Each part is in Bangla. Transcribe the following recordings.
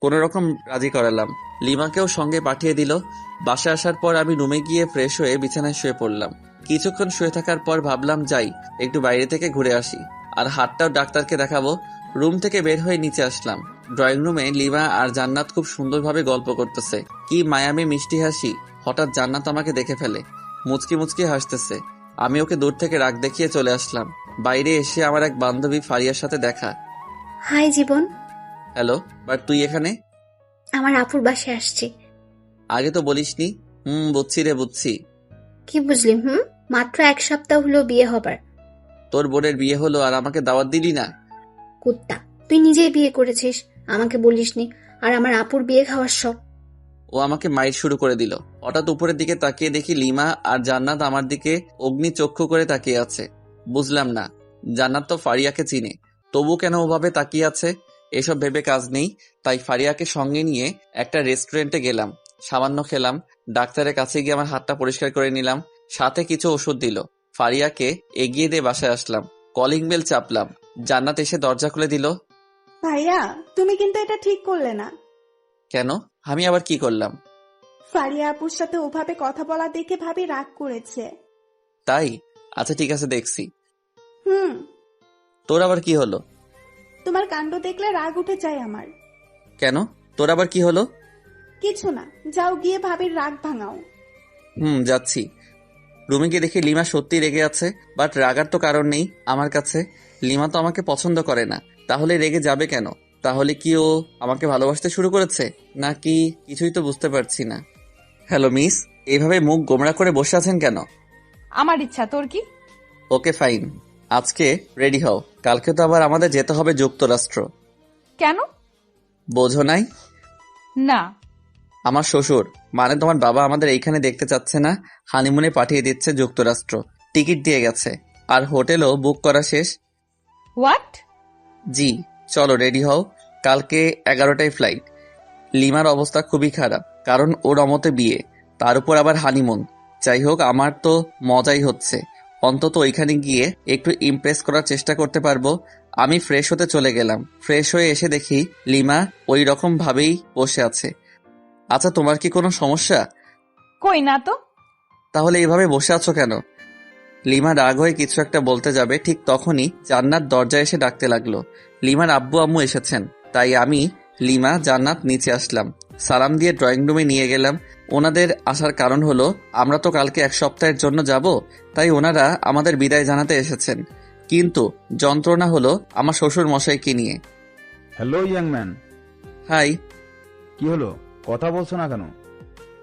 কোনো রকম রাজি করালাম। লিমাকেও সঙ্গে পাঠিয়ে দিল। বাসায় আসার পর আমি রুমে গিয়ে ফ্রেশ হয়ে বিছানায় শুয়ে পড়লাম। কিছুক্ষণ শুয়ে থাকার পর ভাবলাম, যাই, একটু বাইরে থেকে ঘুরে আসি। আর হাতটাও ডাক্তারকে দেখাবো। রুম থেকে বের হয়ে নিচে আসলাম। ড্রয়িং রুমে লিমা আর জান্নাত খুব সুন্দরভাবে গল্প করতেছে। কি মায়ামি মিষ্টি হাসি, হঠাৎ জান্নাত আমাকে দেখে ফেলে। মুচকি মুচকি হাসতেছে। আমি ওকে দূর থেকে রাগ দেখিয়ে চলে আসলাম। বাইরে এসে আমার এক বান্ধবী ফারিয়ার সাথে দেখা। High Jibon. হ্যালো বাট তুই এখানে? আমার আপুর বাসে আসছি। আগে তো বলিসনি? হুম বুঝছি রে বুঝছি। কি বুঝলি হুম? মাত্র এক সপ্তাহ হলো বিয়ে হবার। তোর বোনের বিয়ে হলো আর আমাকে দাওয়াত দিলি না? কুত্তা তুই নিজেই বিয়ে করেছিস আমাকে বলিসনি আর আমার আপুর বিয়ে খাওয়ার শখ। ও আমাকে মাইর শুরু করে দিল। হঠাৎ উপরের দিকে তাকিয়ে দেখি লিমা আর জান্নাত আমার দিকে অগ্নি চক্ষু করে তাকিয়ে আছে। বুঝলাম না জান্নাত তো ফারিয়াকে চিনে। তবু কেন ওভাবে তাকিয়ে আছে? এসব ভেবে কাজ নেই তাই ফারিয়াকে সঙ্গে নিয়ে একটা রেস্টুরেন্টে গেলাম। সামান্য খেলাম ডাক্তারের কাছে গিয়ে আমার হাতটা পরিষ্কার করে নিলাম সাথে কিছু ওষুধ দিল। ফারিয়াকে এগিয়ে দিয়ে বাসায় আসলাম কলিং বেল চাপলাম জান্নাত এসে দরজা খুলে দিল। ভাইয়া তুমি কিন্তু এটা ঠিক করলে না। কেন? আমি আবার কি করলাম? ফারিয়া আপুর সাথে ওভাবে কথা বলা দেখে ভাবি রাগ করেছে। তাই? আচ্ছা ঠিক আছে দেখছি। হুম। তোর আবার কি হলো? তোমার কাণ্ড দেখলে রাগ উঠে যায় আমার। কেন? তোর আবার কি হলো? কিছু না যাও গিয়ে ভাবির রাগ ভাঙাও। হুম যাচ্ছি। রুমে গিয়ে দেখি লিমা সত্যি রেগে আছে বাট রাগার তো কারণ নেই আমার কাছে। লিমা তো আমাকে পছন্দ করে না তাহলে রেগে যাবে কেন? তাহলে কি ও আমাকে ভালোবাসতে শুরু করেছে? নাকি কিছুই তো বুঝতে পারছি না। হ্যালো মিস এইভাবে মুখ গোমরা করে বসে আছেন কেন? আমার ইচ্ছা তোর কি? Okay fine. আজকে রেডি হও। কালকে তো আবার আমাদের যেতে হবে যুক্তরাষ্ট্র। কেন? বোঝো নাই? না। আমার শ্বশুর মানে তোমার বাবা আমাদের এইখানে দেখতে চাচ্ছে না হানিমুনে পাঠিয়ে দিচ্ছে যুক্তরাষ্ট্র। টিকিট দিয়ে গেছে। আর হোটেলও বুক করা শেষ। হোয়াট জি চলো রেডি হও। কালকে এগারোটায় ফ্লাইট। লিমার অবস্থা খুবই খারাপ কারণ ওর অমতে বিয়ে। তার উপর আবার হানিমুন। যাই হোক আমার তো মজাই হচ্ছে। অন্তত ওইখানে গিয়ে একটু ইমপ্রেস করার চেষ্টা করতে পারব। আমি ফ্রেশ হতে চলে গেলাম। ফ্রেশ হয়ে এসে দেখি লিমা ওই রকম ভাবেই বসে আছে। আচ্ছা তোমার কি কোনো সমস্যা? কই না তো। তাহলে এইভাবে বসে আছো কেন? লিমা রাগ হয়ে কিছু একটা বলতে যাবে। ঠিক তখনই জান্নাত দরজায় এসে ডাকতে লাগল। লিমার আব্বু আম্মু এসেছেন। তাই আমি লিমা জান্নাত নিচে আসলাম। সালাম দিয়ে ড্রয়িং রুমে নিয়ে গেলাম। ওনাদের আসার কারণ হলো আমরা তো কালকে এক সপ্তাহের জন্য যাব তাই ওনারা আমাদের বিদায় জানাতে এসেছেন। কিন্তু যন্ত্রণা হলো আমার শ্বশুর মশাইকে নিয়ে। Hello young man. হাই। কি হলো? কথা বলছো না কেন?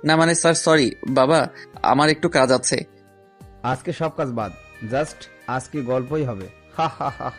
না মানে স্যার সরি। বাবা আমার একটু কাজ আছে। আজকে সব কাজ বাদ। জাস্ট আজকে গল্পই হবে। হা হা হা হা।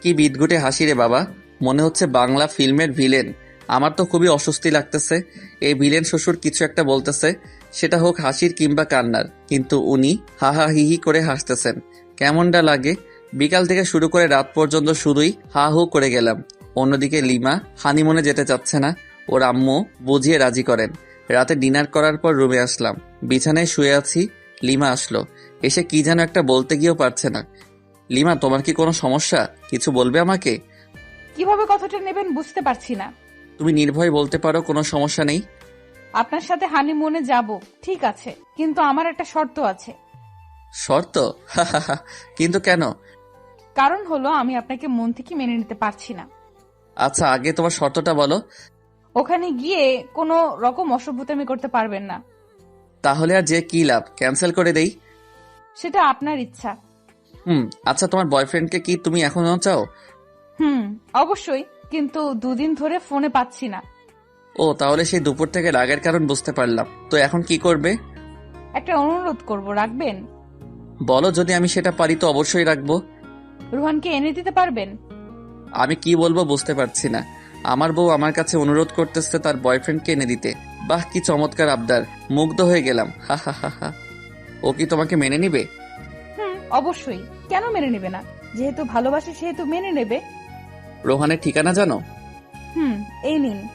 কি বিদঘুটে হাসি রে বাবা। মনে হচ্ছে বাংলা ফিল্মের ভিলেন। আমার তো খুবই অস্বস্তি লাগতেছে। এই ভিলেন শ্বশুর কিছু একটা বলতেছে, সেটা হোক হাসির কিংবা কান্নার। কিন্তু উনি হা হা হি হি করে হাসতেছেন। কেমনটা লাগে? বিকাল থেকে শুরু করে রাত পর্যন্ত শুধুই হা হু করে গেলাম। অন্যদিকে লিমা হানিমুনে যেতে চাচ্ছে না। ওর আম্মু বুঝিয়ে রাজি করেন। রাতে ডিনার করার পর রুমে আসলাম। বিছানায় শুয়ে আছি, লিমা আসলো। এসে কি যেন একটা বলতে গিয়েও পারছে না। লিমা, তোমার কি কোনো সমস্যা? কিছু বলবে আমাকে? কীভাবে কথাটা নেবেন বুঝতে পারছি না। তুমি নির্ভয় বলতে পারো কোনো সমস্যা নেই। আপনার সাথে হানিমুনে যাব ঠিক আছে কিন্তু আমার একটা শর্ত আছে। শর্ত? কিন্তু কেন? কারণ হলো আমি আপনাকে মন থেকে মেনে নিতে পারছি না। আচ্ছা আগে তোমার শর্তটা বলো। ওখানে গিয়ে কোনো রকম অসভ্যতামি করতে পারবেন না। তাহলে আর যে কি লাভ? ক্যান্সেল করে দেই। সেটা আপনার ইচ্ছা। হুম আচ্ছা তোমার বয়ফ্রেন্ডকে কি তুমি এখনও চাও? হুম অবশ্যই। কিন্তু দুদিন ধরে ফোনে পাচ্ছি না। ও তাহলে সেই দুপুর থেকে রাগের কারণ বুঝতে পারলাম। তো এখন কি করবে? একটা অনুরোধ করব রাখবেন? বলো যদি আমি সেটা পারি তো অবশ্যই রাখব। রুহানকে এনে দিতে পারবেন? আমি কি বলব বুঝতে পারছি না। আমার বউ আমার কাছে অনুরোধ করতেছে তার বয়ফ্রেন্ডকে এনে দিতে। বাহ কি চমৎকার আবদার। মুগ্ধ হয়ে গেলাম। হা হা হা হা। ও কি তোমাকে মেনে নিবে? হুম অবশ্যই। কেন মেনে নেবে না? যেহেতু ভালোবাসে সেহেতু মেনে নেবে। রোহানের ঠিকানা জানো? হুম এই নিন।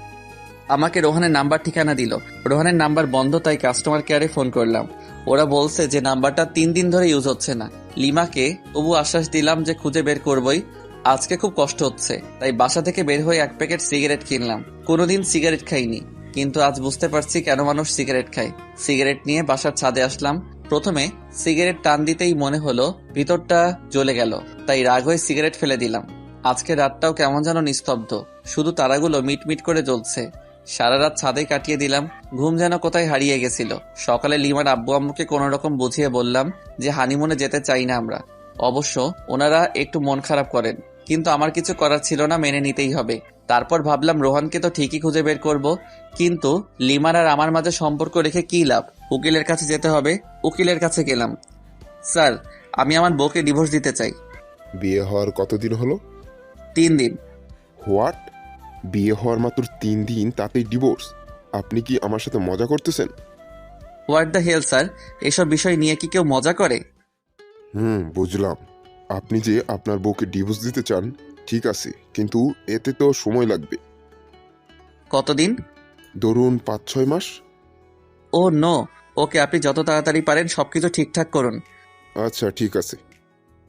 আমাকে রোহানের নাম্বার ঠিকানা দিল। রোহানের নাম্বার বন্ধ তাই কাস্টমার কেয়ারে ফোন করলাম। ওরা বলছে যে নাম্বারটা তিন দিন ধরে ইউজ হচ্ছে না। লিমাকে তবু আশ্বাস দিলাম যে খুঁজে বের করবই। আজকে খুব কষ্ট হচ্ছে তাই বাসা থেকে বের হয়ে এক প্যাকেট সিগারেট কিনলাম। কোনোদিন সিগারেট খাইনি কিন্তু আজ বুঝতে পারছি কেন মানুষ সিগারেট খায়। সিগারেট নিয়ে বাসার ছাদে আসলাম। প্রথমে সিগারেট টান দিতেই মনে হলো ভিতরটা জ্বলে গেল তাই রাগ হয়ে সিগারেট ফেলে দিলাম। আজকে রাতটাও কেমন যেন নিস্তব্ধ। শুধু তারাগুলো মিটমিট করে জ্বলছে। সারা রাত ছাদে কাটিয়ে দিলাম, ঘুম যেন কোথায় হারিয়ে গেছিল। সকালে লিমার আব্বু আম্মুকে কোনো রকম বুঝিয়ে বললাম যে, হানিমুনে যেতে চাই না আমরা। অবশ্য ওনারা একটু মন খারাপ করেন, কিন্তু আমার কিছু করার ছিল না, মেনে নিতেই হবে। তারপর ভাবলাম, রোহানকে তো ঠিকই খুঁজে বের করব। কিন্তু লিমার আর আমার মাঝে সম্পর্ক রেখে কি লাভ? উকিলের কাছে যেতে হবে? উকিলের কাছে গেলাম। স্যার, আমি আমার বউকে ডিভোর্স দিতে চাই। বিয়ে হওয়ার কতদিন হলো? তিন দিন। হোয়াট? বিয়ে হওয়ার মাত্র তিন দিন তাতেই ডিভোর্স আপনি কি আমার সাথে মজা করতেছেন? হোয়াট দ্য হেল স্যার এসব বিষয় নিয়ে কি কেউ মজা করে? হুম বুঝলাম। আপনি যে আপনার বউকে ডিভোর্স দিতে চান ঠিক আছে কিন্তু এতে তো সময় লাগবে। কতদিন? ধরুন পাঁচ ছয় মাস। ও নো ওকে আপনি যত তাড়াতাড়ি পারেন সবকিছু ঠিকঠাক করুন। আচ্ছা ঠিক আছে।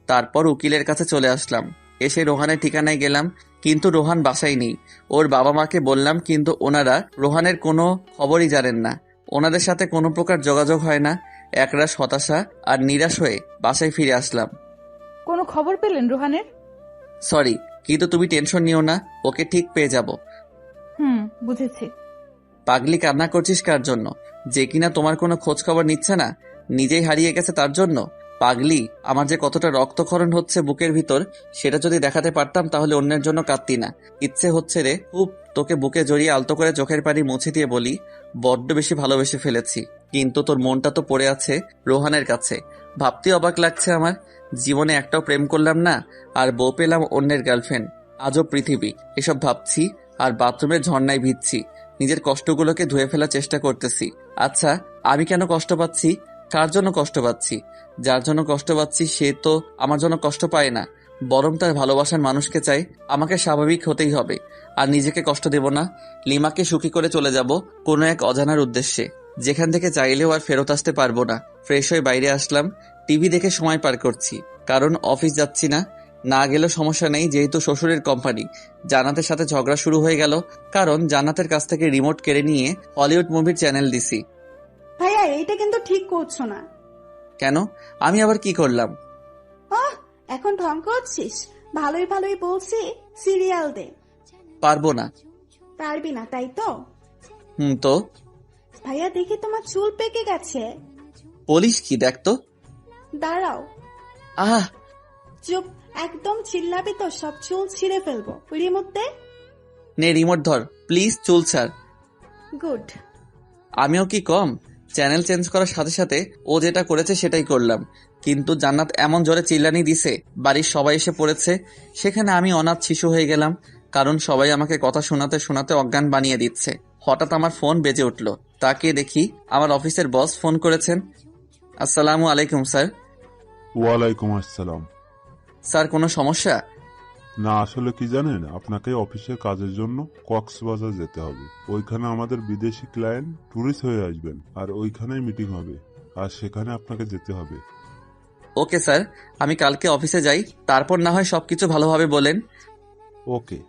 তারপর উকিলের কাছে চলে আসলাম। এসে রোহানের ঠিকানায় গেলাম কিন্তু রোহান বাসায় নেই। ওর বাবা মাকে বললাম কিন্তু ওনারা রোহানের কোনো খবরই জানেন না। ওনাদের সাথে কোনো প্রকার যোগাযোগ হয় না। একরাশ হতাশা আর নিরাশ হয়ে বাসায় ফিরে আসলাম। কোনো খবর পেলেন রোহানের? সরি কিন্তু তুমি টেনশন নিও না ওকে ঠিক পেয়ে যাব। হুম বুঝেছি। পাগলি কান্না করছিস কার জন্য? যে কিনা তোমার কোনো খোঁজ খবর নিচ্ছে না নিজেই হারিয়ে গেছে তার জন্য? পাগলি, আমার যে কতটা রক্তক্ষরণ হচ্ছে বুকের ভিতর, সেটা যদি দেখাতে পারতাম তাহলে অন্যের জন্য কাঁদতি না। ইচ্ছে হচ্ছে রে, খুব তোকে বুকে জড়িয়ে আলতো করে চোখের পানি মুছে দিয়ে বলি, বড্ড বেশি ভালোবেসে ফেলেছি। কিন্তু তোর মনটা তো পড়ে আছে রোহানের কাছে। ভাবতে অবাক লাগছে আমার। জীবনে একটাও প্রেম করলাম না, আর বউ পেলাম অন্যের গার্লফ্রেন্ড। আজও পৃথিবী। এসব ভাবছি, আর বাথরুমের ঝর্ণায় ভিজছি। নিজের কষ্টগুলোকে ধুয়ে ফেলার চেষ্টা করতেছি। আচ্ছা আমি কেন কষ্ট পাচ্ছি? কার জন্য কষ্ট পাচ্ছি? যার জন্য কষ্ট পাচ্ছি সে তো আমার জন্য কষ্ট পায় না। বরং তার ভালোবাসার মানুষকে চাই। আমাকে স্বাভাবিক হতেই হবে। আর নিজেকে কষ্ট দেব না। লিমাকে সুখী করে চলে যাব কোনো এক অজানার উদ্দেশ্যে। যেখান থেকে চাইলেও আর ফেরত আসতে পারব না। ফ্রেশ হয়ে বাইরে আসলাম। টিভি দেখে সময় পার করছি। কারণ অফিস যাচ্ছি না। না গেলেও সমস্যা নেই, যেহেতু শ্বশুরের কোম্পানি। জান্নাতের সাথে ঝগড়া শুরু হয়ে গেল। কারণ জান্নাতের কাছ থেকে রিমোট কেড়ে নিয়ে হলিউড মুভির চ্যানেল দিছি। ভাইয়া এইটা কিন্তু ঠিক করছ না। কেন? আমি আবার কি করলাম? আহ এখন ঢং করছিস? ভালোই ভালোই বলছি সিরিয়াল দে। পারব না। পারবি না তাই তো? হুম তো? ভাইয়া দেখি তোমার চুল পেকে গেছে। বলিস কি দেখ তো। দাঁড়াও। আহ! চুপ একদম চিল্লাবি তো সব চুল ছিঁড়ে ফেলব। রিমোট দে। নে রিমোট ধর। প্লিজ চুল ছাড়। গুড। আমিও কি কম? চ্যানেল চেঞ্জ করার সাথে সাথে ও যেটা করেছে সেটাই করলাম। কিন্তু জান্নাত এমন জোরে চিল্লানি দিছে বাড়ির সবাই এসে পড়েছে সেখানে আমি অনাথ শিশু হয়ে গেলাম কারণ সবাই আমাকে কথা শোনাতে শোনাতে অজ্ঞান বানিয়ে দিচ্ছে। হঠাৎ আমার ফোন বেজে উঠল। তাকে দেখি আমার অফিসের বস ফোন করেছেন। আসসালামু আলাইকুম স্যার। ওয়ালাইকুম আসসালাম। স্যার কোনো সমস্যা? না আসলে কি জানেন? আপনাকে অফিসের কাজের জন্য কক্সবাজার যেতে হবে। ওইখানে আমাদের বিদেশি ক্লায়েন্ট ট্যুরিস্ট হয়ে আসবেন আর ওইখানেই মিটিং হবে আর সেখানে আপনাকে যেতে হবে। Okay sir. আমি কালকে অফিসে যাই তারপর না হয় সবকিছু ভালোভাবে বলেন। ওকে।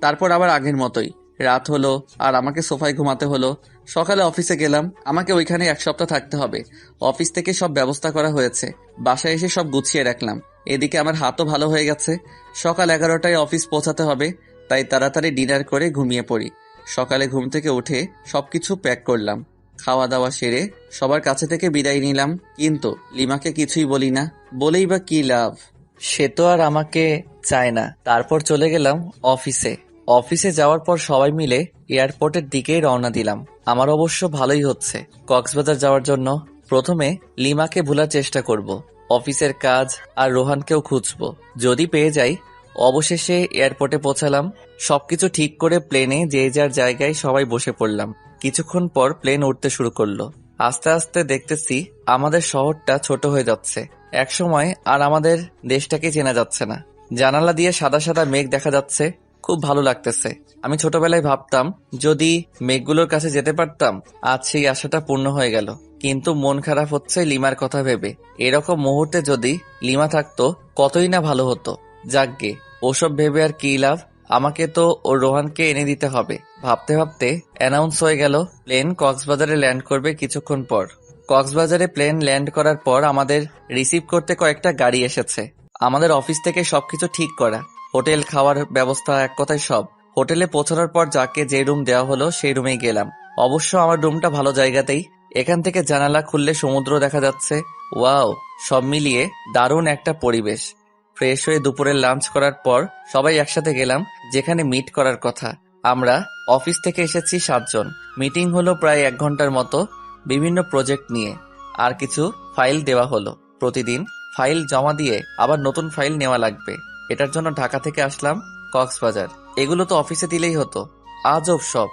তারপর আবার আগের মতোই। রাত হলো আর আমাকে সোফায় ঘুমাতে হলো। সকালে অফিসে গেলাম আমাকে ওইখানে এক সপ্তাহ থাকতে হবে। অফিস থেকে সব ব্যবস্থা করা হয়েছে। বাসায় এসে সব গুছিয়ে রাখলাম। এদিকে আমার হাতও ভালো হয়ে গেছে। সকাল এগারোটায় অফিস পৌঁছাতে হবে, তাই তাড়াতাড়ি ডিনার করে ঘুমিয়ে পড়ি। সকালে ঘুম থেকে উঠে সবকিছু প্যাক করলাম। খাওয়া দাওয়া সেরে সবার কাছে থেকে বিদায় নিলাম। কিন্তু লিমাকে কিছুই বলি না, বলেই বা কি লাভ? সে তো আর আমাকে চায় না। তারপর চলে গেলাম অফিসে। অফিসে যাওয়ার পর সবাই মিলে এয়ারপোর্টের দিকেই রওনা দিলাম। আমার অবশ্য ভালোই হচ্ছে। কক্সবাজার যাওয়ার জন্য প্রথমে লিমাকে ভোলার চেষ্টা করব। অফিসের কাজ আর রোহানকেও খুঁজবো। যদি পেয়ে যাই, অবশেষে এয়ারপোর্টে পৌঁছালাম। সবকিছু ঠিক করে প্লেনে যে যার জায়গায় সবাই বসে পড়লাম। কিছুক্ষণ পর প্লেন উঠতে শুরু করল। আস্তে আস্তে দেখতেছি আমাদের শহরটা ছোট হয়ে যাচ্ছে। একসময় আর আমাদের দেশটাকে চেনা যাচ্ছে না। জানালা দিয়ে সাদা সাদা মেঘ দেখা যাচ্ছে। খুব ভালো লাগতেছে। আমি ছোটবেলায় ভাবতাম, যদি মেঘগুলোর কাছে যেতে পারতাম, আজ সেই আশাটা পূর্ণ হয়ে গেল। কিন্তু মন খারাপ হচ্ছে লিমার কথা ভেবে। এরকম মুহূর্তে যদি লিমা থাকতো, কতই না ভালো হতো। যাকগে, ওসব ভেবে আর কি লাভ? আমাকে তো ও রোহানকে এনে দিতে হবে। ভাবতে ভাবতে অ্যানাউন্স হয়ে গেল প্লেন কক্সবাজারে ল্যান্ড করবে কিছুক্ষণ পর। কক্সবাজারে প্লেন ল্যান্ড করার পর আমাদের রিসিভ করতে কয়েকটা গাড়ি এসেছে। আমাদের অফিস থেকে সবকিছু ঠিক করা। হোটেল, খাওয়ার ব্যবস্থা এক কথায় সব। হোটেলে পৌঁছানোর পর যাকে যে রুম দেওয়া হলো, সেই রুমেই গেলাম। অবশ্য আমার রুমটা ভালো জায়গাতেই। এখান থেকে জানালা খুললে সমুদ্র দেখা যাচ্ছে। ওয়াও, সব মিলিয়ে দারুণ একটা পরিবেশ। ফ্রেশ হয়ে দুপুরে লাঞ্চ করার পর সবাই একসাথে গেলাম, যেখানে মিট করার কথা। আমরা অফিস থেকে এসেছি সাতজন। মিটিং হলো প্রায় এক ঘণ্টার মতো, বিভিন্ন প্রজেক্ট নিয়ে। আর কিছু ফাইল দেওয়া হলো। প্রতিদিন ফাইল জমা দিয়ে আবার নতুন ফাইল নেওয়া লাগবে। এটার জন্য ঢাকা থেকে আসলাম কক্সবাজার। এগুলো তো অফিসে দিলেই হতো। আজব সব।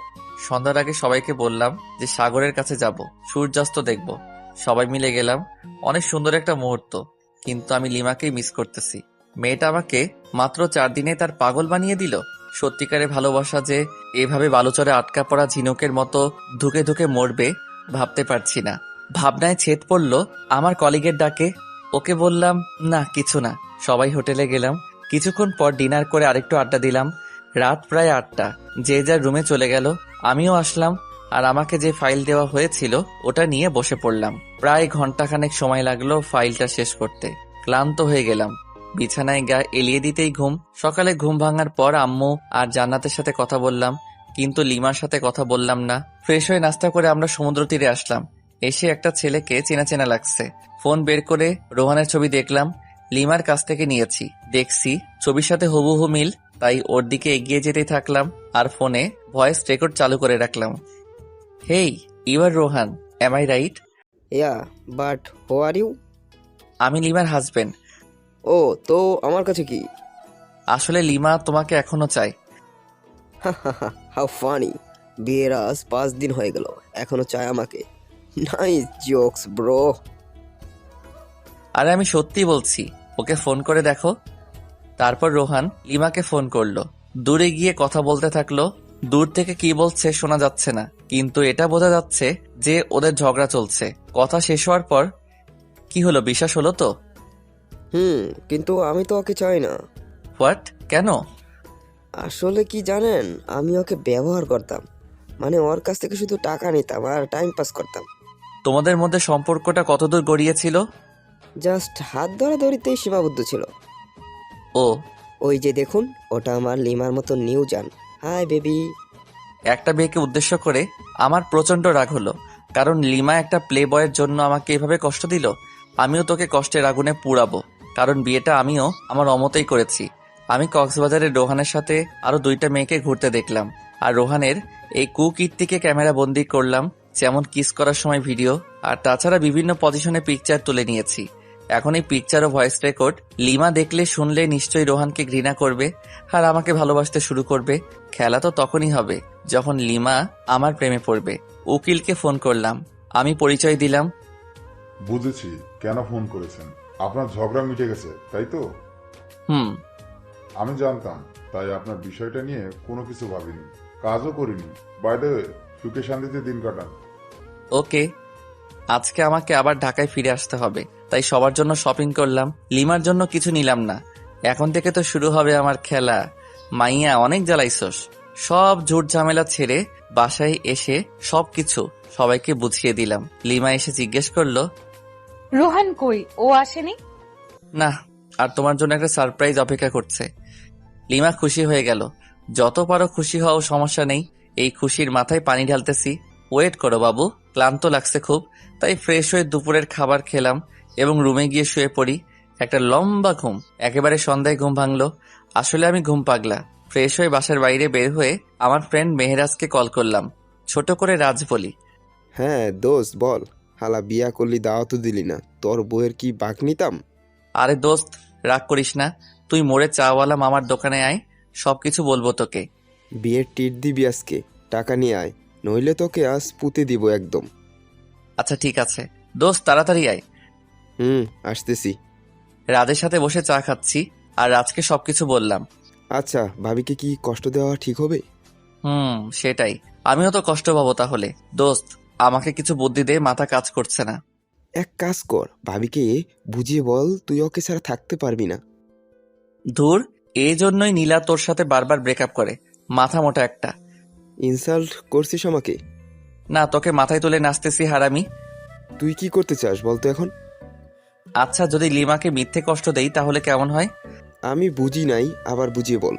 সন্ধ্যার আগে সবাইকে বললাম যে সাগরের কাছে যাব, সূর্যাস্ত দেখব। সবাই মিলে গেলাম, অনেক সুন্দর একটা মুহূর্ত, কিন্তু আমি লিমাকেই মিস করতেছি। মেয়েটা আমাকে মাত্র চার দিনে তার পাগল বানিয়ে দিল? সত্যিকারে ভালোবাসা যে এভাবে বালুচরে আটকা পড়া ঝিনুকের মতো ধুকে ধুকে মরবে, ভাবতে পারছি না। ভাবনায় ছেদ পড়ল আমার কলিগের ডাকে। ওকে বললাম, না, কিছু না। সবাই হোটেলে গেলাম। কিছুক্ষণ পর ডিনার করে আরেকটু আড্ডা দিলাম। রাত প্রায় আটটা। যে যার রুমে চলে গেল। আমিও আসলাম, আর আমাকে যে ফাইল দেওয়া হয়েছিল, ওটা নিয়ে বসে পড়লাম। প্রায় ঘন্টাখানেক সময় লাগল ফাইলটা শেষ করতে। ক্লান্ত হয়ে গেলাম। বিছানায় গা এলিয়ে দিতেই ঘুম। সকালে ঘুম ভাঙার পর আম্মু আর জান্নাতের সাথে কথা বললাম, কিন্তু লিমার সাথে কথা বললাম না। ফ্রেশ হয়ে নাস্তা করে আমরা সমুদ্র তীরে আসলাম। এসে একটা ছেলেকে চেনা চেনা লাগছে। ফোন বের করে রোহানের ছবি দেখলাম। লিমার কাছ থেকে নিয়েছি। দেখছি ছবির সাথে হুবহু মিল। তাই ওর দিকে এগিয়ে যেতেই থাকলাম আর ফোনে ভয়েস রেকর্ড চালু করে রাখলাম। Hey you're Rohan am I right but who are you? আমি লিমার হাজবেন্ড ও তো আমার কাছে কি? আসলে লিমা তোমাকে এখনও চাই হাউ ফানি বিয়ের আজ পাঁচ দিন হয়ে গেল এখনও চায় আমাকে। নাইস জোকস ব্রো আরে আমি সত্যি বলছি ওকে ফোন করে দেখো। তারপর রোহান লিমাকে ফোন করল। দূরে গিয়ে কথা বলতে থাকল দূর থেকে কি বলছে শোনা যাচ্ছে না। কিন্তু এটা বোঝা যাচ্ছে যে ওদের ঝগড়া চলছে। কথা শেষ হওয়ার পর কি হলো বিশ্বাস হলো তো? হুম কিন্তু আমি তো ওকে চাই না। হোয়াট কেন? আসলে কি জানেন আমি ওকে ব্যবহার করতাম। মানে ওর কাছ থেকে শুধু টাকা নিতাম আর টাইম পাস করতাম। তোমাদের মধ্যে সম্পর্কটা কতদূর গড়িয়েছিল? জাস্ট হাত ধরাধরিতেই সীমাবদ্ধ ছিল। ও। ওই যে দেখুন ওটা আমার লিমার মতো নিউ জান। Hi baby. একটা মেয়েকে উদ্দেশ্য করে আমার প্রচণ্ড রাগ হলো কারণ লিমা একটা প্লে বয়ের জন্য আমাকে এভাবে কষ্ট দিল। আমিও তোকে কষ্টের আগুনে পুড়াবো কারণ বিয়েটা আমিও আমার অমতেই করেছি। আমি কক্সবাজারের রোহানের সাথে আরও দুইটা মেয়েকে ঘুরতে দেখলাম আর রোহানের এই কুকীর্তিকে ক্যামেরা বন্দি করলাম যেমন কিস করার সময় ভিডিও আর তাছাড়া বিভিন্ন পজিশনে পিকচার তুলে নিয়েছি। এখন এই পিকচার ও ভয়েস রেকর্ড লিমা দেখলে শুনলে নিশ্চয়ই রোহানকে ঘৃণা করবে আর আমাকে ভালোবাসতে শুরু করবে। খেলা তো তখনই হবে যখন লিমা আমার প্রেমে পড়বে। উকিলকে ফোন করলাম। আমি পরিচয় দিলাম। বুঝেছি কেন ফোন করেছেন? আপনার ঝগড়া মিটে গেছে তাই তো? হুম। আমি জানতাম তাই আপনার বিষয়টা নিয়ে কোনো কিছু ভাবিনি। কাজও করিনি। বাইরে সুখে শান্তিতে দিন কাটান। ওকে আজকে আমাকে আবার ঢাকায় ফিরে আসতে হবে। তাই সবার জন্য শপিং করলাম। লিমার জন্য কিছু নিলাম না। এখন থেকে তো শুরু হবে আমার খেলা। মাইয়া অনেক জ্বালাইছস। সব ঝুট ঝামেলা ছেড়ে বাসায় এসে সবকিছু সবাইকে বুঝিয়ে দিলাম। লিমা এসে জিজ্ঞেস করল রোহান কই? ও আসেনি? না আর তোমার জন্য একটা সারপ্রাইজ অপেক্ষা করছে। লিমা খুশি হয়ে গেল। যত পারো খুশি হও সমস্যা নেই। এই খুশির মাথায় পানি ঢালতেছি। ওয়েট করো বাবু ক্লান্ত লাগছে খুব। তাই ফ্রেশ হয়ে দুপুরের খাবার খেলাম এবং রুমে গিয়ে শুয়ে পড়ি। একটা লম্বা ঘুম একেবারে সন্ধ্যায় ঘুম ভাঙলো। আসলে আমি ঘুম পাগলা। ফ্রেশ হয়ে বাসার বাইরে বের হয়ে আমার ফ্রেন্ড মেহরাজকে কল করলাম। ছোট করে রাজ বলি হ্যাঁ দোস্ত বল। হালা বিয়া করলি দাওয়াতও দিলি না। তোর বউয়ের কি বাঘ নিতাম? আরে দোস্ত রাগ করিস না। তুই মোড়ে চাওয়ালা মামার দোকানে আয় সবকিছু বলব তোকে। বিয়ের টিট দিবি আজকে। টাকা নিয়ে আয়। নইলে তোকে আজ পুঁতে দিব একদম। আচ্ছা ঠিক আছে। দোস্ত তাড়াতাড়ি আয়। হুম আসতেছি। রাজের সাথে বসে চা খাচ্ছি আর রাজকে সবকিছু বললাম। আচ্ছা ভাবিকে কি কষ্ট দেওয়া ঠিক হবে? হুম সেটাই। আমিও তো কষ্ট পাবো তাহলে। দোস্ত আমাকে কিছু বুদ্ধি দে মাথা কাজ করছে না। এক কাজ কর ভাবিকে বুঝিয়ে বল তুই ওকে ছাড়া থাকতে পারবি না। ধুর এই জন্যই নীলা তোর সাথে বারবার ব্রেকআপ করে। মাথা মোটা একটা। ইনসাল্ট করছিস আমাকে? না তোকে মাথায় তুলে নাচতেছি হারামি। তুই কি করতে চাস বলতো এখন? আচ্ছা যদি লিমাকে মিথ্যে কষ্ট দেই তাহলে কেমন হয়? আমি বুঝি নাই আবার বুঝিয়ে বল।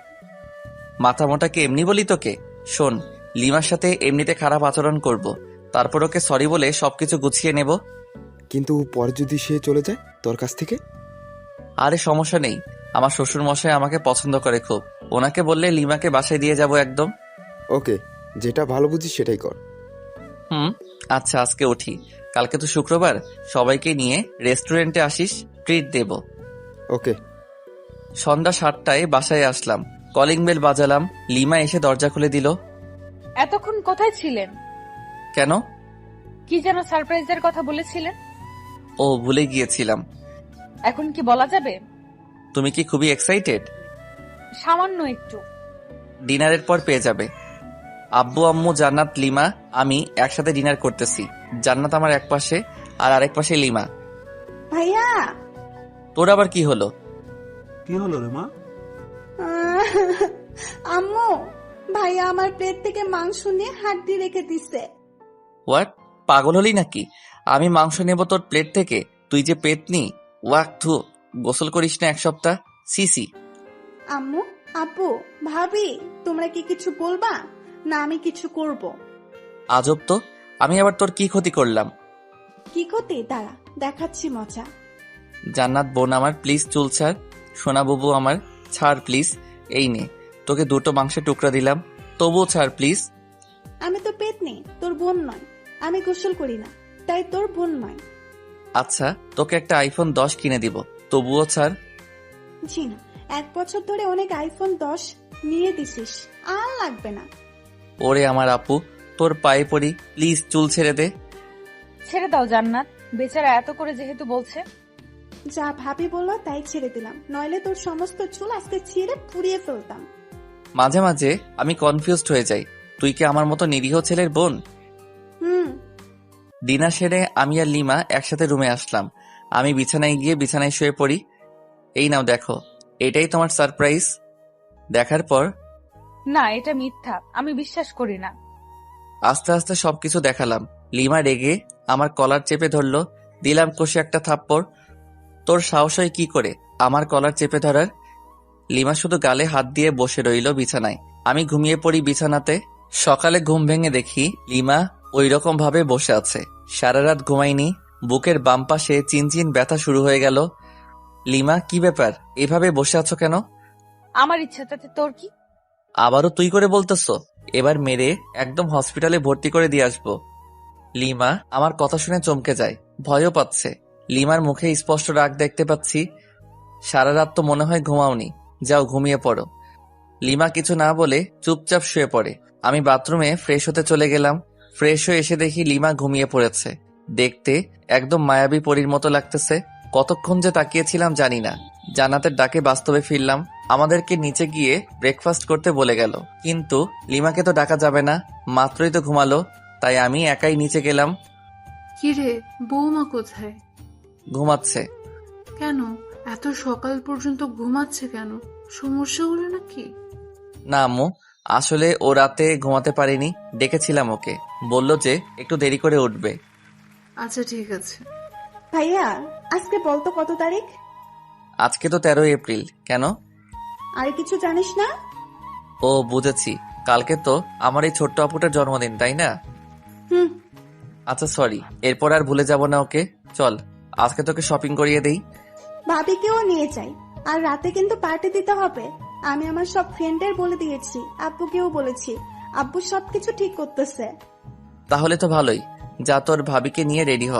মাথা মোটাকে এমনি বলি তোকে? শোন লিমার সাথে এমনিতে খারাপ আচরণ করব। তারপর ওকে সরি বলে সবকিছু গুছিয়ে নেব। কিন্তু পরে যদি সে চলে যায় তোর কাছ থেকে? আরে সমস্যা নেই। আমার শ্বশুর মশাই আমাকে পছন্দ করে খুব। ওনাকে বললে লিমাকে বাসায় দিয়ে যাব একদম। ওকে। যেটা ভালো বুঝিস সেটাই কর। হুম আচ্ছা আজকে উঠি। কালকে তো শুক্রবার। সবাইকে নিয়ে রেস্টুরেন্টে আসিস ট্রিট দেব। ওকে। সন্ধ্যা সাতটায় বাসায় আসলাম। কলিং বেল বাজালাম। লিমা এসে দরজা খুলে দিল। এতক্ষণ কোথায় ছিলেন? কেন? কি যেন সারপ্রাইজের কথা বলেছিলেন? ও ভুলে গিয়েছিলাম। এখন কি বলা যাবে? তুমি কি খুবই এক্সাইটেড সামান্য একটু। ডিনারের পর পেয়ে যাবে। আব্বু আম্মু জান্নাত লিমা আমি একসাথে ডিনার করতেছি। জান্নাত আমার এক পাশে আর আরেক পাশে লিমা। ভাইয়া! তোর আবার কি হলো? কি হলো রে মা? আম্মু ভাইয়া আমার প্লেট থেকে মাংস নিয়ে হাড্ডি রেখে দিছে। হোয়াট? পাগল হলি নাকি? আমি মাংস নেব তোর প্লেট থেকে। তুই যে পেতনি ওয়াক থু গোসল করিস না এক সপ্তাহ? সিসি আম্মু আপু ভাবি তোমরা কি কিছু বলবা? না আমি কিছু করব। আজব তো। আমি আবার তোর কি ক্ষতি করলাম? কি ক্ষতি? দাঁড়া দেখাচ্ছি মজা। জান্নাত বোন আমার প্লিজ চুল ছাড়। সোনা বুবু আমার ছাড় প্লিজ এই নে তোকে দুটো মাংসের টুকরা দিলাম। তবুও ছাড় প্লিজ আমি তো পেতনি তোর বোন নয়। আমি গোসল করি না তাই তোর বোন নয়। আচ্ছা তোকে একটা আইফোন দশ কিনে দিব। তবুও ছাড়। জি না এক বছর ধরে অনেক আইফোন দশ নিয়ে দিছিস। আর লাগবে না। ওরে আমার আপু। তোর পায়ে পড়ি। প্লিজ চুল ছেড়ে দে। ছেড়ে দাও জান্নাত। বেচারা এত করে যেহেতু বলছে। যা ভাবি বলল তাই ছেড়ে দিলাম। নইলে তোর সমস্ত চুল আজকে ছিঁড়ে পুড়িয়ে ফেলতাম। মাঝে মাঝে আমি কনফিউজড হয়ে যাই। তুই কি আমার মতো নিরীহ ছেলের বোন? হুম। ডিনার সেরে আমি আর লিমা একসাথে রুমে আসলাম। আমি বিছানায় গিয়ে বিছানায় শুয়ে পড়ি। এই নাও দেখো এটাই তোমার সারপ্রাইজ দেখার পর না এটা মিথ্যা। আমি বিশ্বাস করি না। আস্তে আস্তে সবকিছু দেখালাম। লিমা রেগে আমার কলার চেপে ধরলো। দিলাম কষে একটা থাপ্পড়। তোর সাহস হয় কি করে? আমার কলার চেপে ধরার? লিমা শুধু গালে হাত দিয়ে বসে রইল বিছানায়। আমি ঘুমিয়ে পড়ি বিছানাতে। সকালে ঘুম ভেঙে দেখি লিমা ওই রকম ভাবে বসে আছে। সারা রাত ঘুমাইনি বুকের বাম পাশে চিনচিন ব্যথা শুরু হয়ে গেল। লিমা কি ব্যাপার? এভাবে বসে আছো কেন? আমার ইচ্ছা তাতে তোর কি আবারও তুই করে বলতেছো? এবার মেরে একদম হসপিটালে ভর্তি করে দিয়ে আসব। লিমা, আমার কথা শুনে চমকে যায়। ভয়ও পাচ্ছে। লিমার মুখে স্পষ্ট রাগ দেখতে পাচ্ছি। সারা রাত তো মনে হয় ঘুমাওনি। যাও, ঘুমিয়ে পড়ো। লিমা কিছু না বলে চুপচাপ শুয়ে পড়ে। আমি বাথরুমে ফ্রেশ হতে চলে গেলাম। ফ্রেশ হয়ে এসে দেখি লিমা ঘুমিয়ে পড়েছে। দেখতে একদম মায়াবী পরীর মতো লাগতেছে। কতক্ষণ যে তাকিয়েছিলাম জানি না। জান্নাতের ডাকে বাস্তবে ফিরলাম। আমাদেরকে নিচে গিয়ে ব্রেকফাস্ট করতে বলে গেল। কিন্তু লিমাকে তো ডাকা যাবে না মাত্রই তো ঘুমালো তাই আমি একাই নিচে গেলাম। কিরে বৌমা কোথায়? ঘুমাচ্ছে। কেন? এত সকাল পর্যন্ত ঘুমাচ্ছে কেন? সমস্যা হলো নাকি? না আম্মু আসলে ও রাতে ঘুমাতে পারেনি ডেকেছিলাম ওকে। বলল যে একটু দেরি করে উঠবে। আচ্ছা ঠিক আছে। ভাইয়া আজকে বলতো কত তারিখ? আজকে তো তেরোই এপ্রিল কেন? আর কিছু জানিস না? ও বুঝেছি। কালকে তো আমার এই ছোট্ট আপুটার জন্মদিন তাই না? হুম। আচ্ছা সরি এরপর আর ভুলে যাব না ওকে। চল আজকে তোকে শপিং করিয়ে দেই। ভাবিকেও নিয়ে যাই। আর রাতে কিন্তু পার্টি দিতে হবে। আমি আমার সব ফ্রেন্ডের বলে দিয়েছি আব্বুকেও বলেছি। আব্বু সবকিছু ঠিক করতেছে। তাহলে তো ভালোই। যা তোর ভাবিকে নিয়ে রেডি হ।